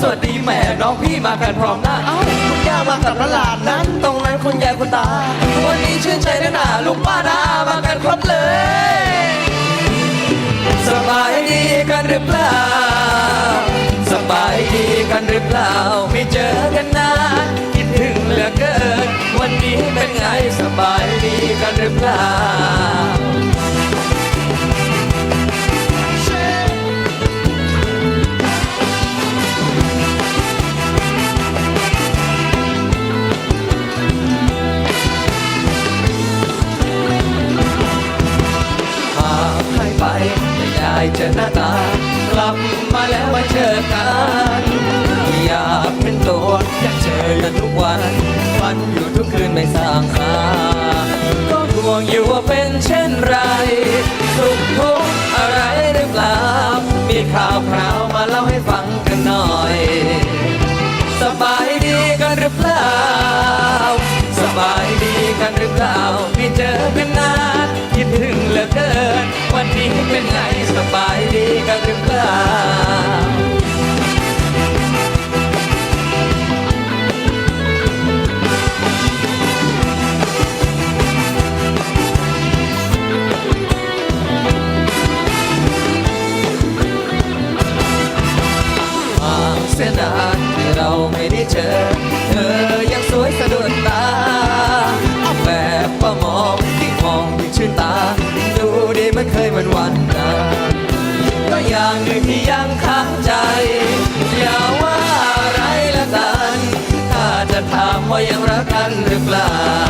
สวัสดีแม่น้องพี่มากันพร้อมหน้าเอ้าคุณย่ามากับหลานนั้น ตรงนั้นคุณยายคุณตา วันนี้ชื่นใจนะหนาลุงป้านาอามากันครบเลย สบายดีกันหรือเปล่า สบายดีกันหรือเปล่า ไม่เจอกันนานคิดถึงเหลือเกิน วันนี้เป็นไงสบายดีกันหรือเปล่าายจะหน้าตากลับมาแล้วมาเจอกันอยากเป็นตัวอยากเจอกันทุกวันฝันอยู่ทุกคืนไม่สร้างหาก็ห่วงอยู่ว่าเป็นเช่นไร สุขทุกข์อะไรหรือเปล่ามีข่าวคราวมาเล่าให้ฟังกันหน่อย วันนี้เป็นไงสบายดีกันหรือเปล่า ถามว่ายังรักกันหรือเปล่า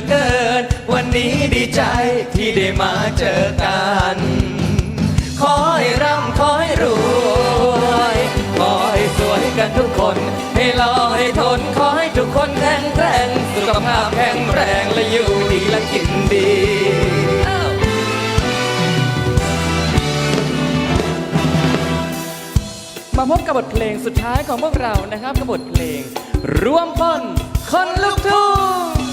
เหลือเกิน วันนี้ดีใจที่ได้มาเจอกัน ขอให้ร่ำขอให้รวยขอให้สวยกันทุกคน ให้รอให้ทนขอให้ทุกคนแข็งแรงสุขภาพแข็งแรงและอยู่ดีและกินดีมาพบกับบทเพลงสุดท้ายของพวกเรานะครับกับบทเพลง รวมพลคนลุกทุ่ง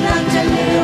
ำลังจะลืม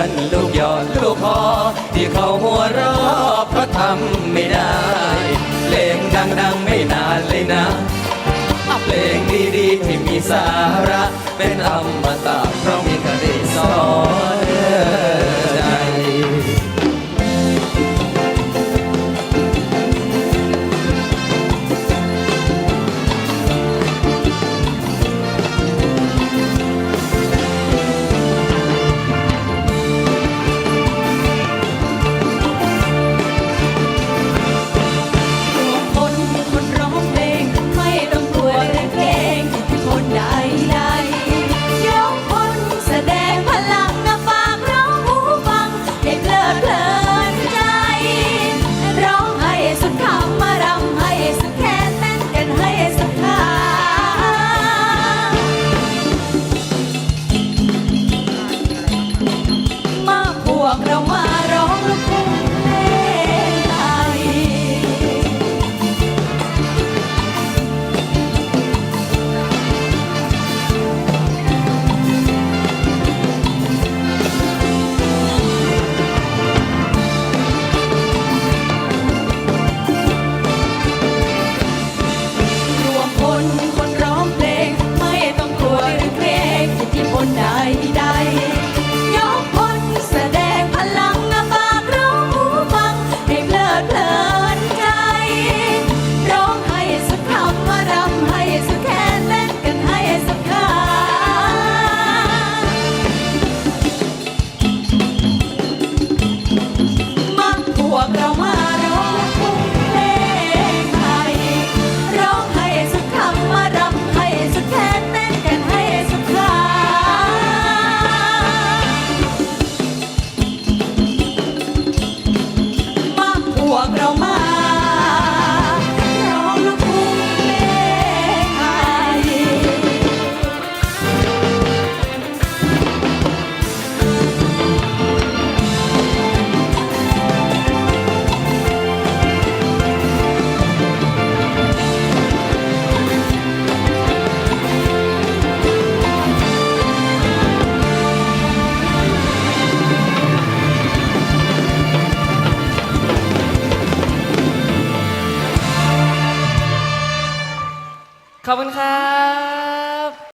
อื้อนลูกหยอดลูกคอที่เขาหัวเราะเพราะทำไม่ได้เพลงดังๆไม่นานเลยนะเพลงดีๆที่มีสาระ เป็นอมตะเพราะมีคติสอน